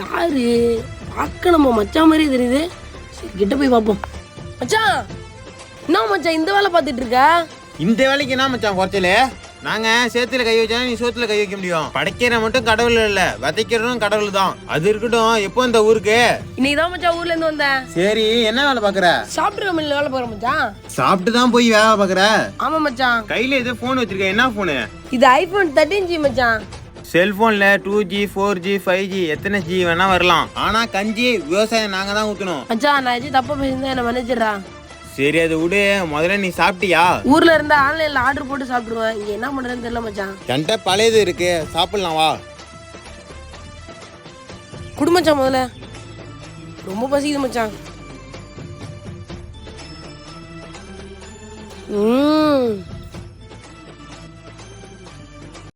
யாரு? பார்க்க நம்ம மச்சான் மாதிரி தெரியுது. சரி கிட்ட போய் பார்ப்போம். மச்சான் என்ன மச்சான் இந்த வேலை பார்த்துட்டு இருக்க? இந்த வேலைக்கு என்ன மச்சான் குறைச்சல? நாங்க சேத்துல கை வச்சா நீ சோத்துல கை வைக்க முடியும். படைக்கிற மட்டும் கடவுள் இல்ல விதைக்கிறதும் கடவுள் தான். அது இருக்கட்டும் எப்போ இந்த ஊருக்கு? இன்னைக்கு தான் மச்சான் ஊர்ல இருந்து வந்தேன் சரி என்ன வேலை பாக்குற சாப்பிட்டு கம்பெனியில் வேலை பார்க்குறேன் மச்சான். சாப்பிட்டு தான் போய் வேலை பாக்குற ஆமா மச்சான். கையில ஏதோ போன் வச்சிருக்க என்ன போனு இது ஐபோன் தேர்ட்டின் ஜி மச்சான். செல்போன்ல two G four G five G எத்தனை ஜி வேணா வரலாம். ஆனா கஞ்சி விவசாயம் நாங்க தான் ஊத்தணும். மச்சான் நான் எதுவும் தப்பா பேசியிருந்தா என்ன மன்னிச்சிடுறா. சரி அதை விடு. முதல்ல நீ சாப்பிட்டியா? ஊர்ல இருந்தா ஆன்லைன்ல ஆர்டர் போட்டு சாப்பிடுவேன். இங்க என்ன பண்றதுன்னு தெரியல மச்சான் என்கிட்ட பழையது இருக்கு. சாப்பிடலாம் வா. குடு மச்சான் முதல்ல. ரொம்ப பசிக்குது மச்சான் ம்?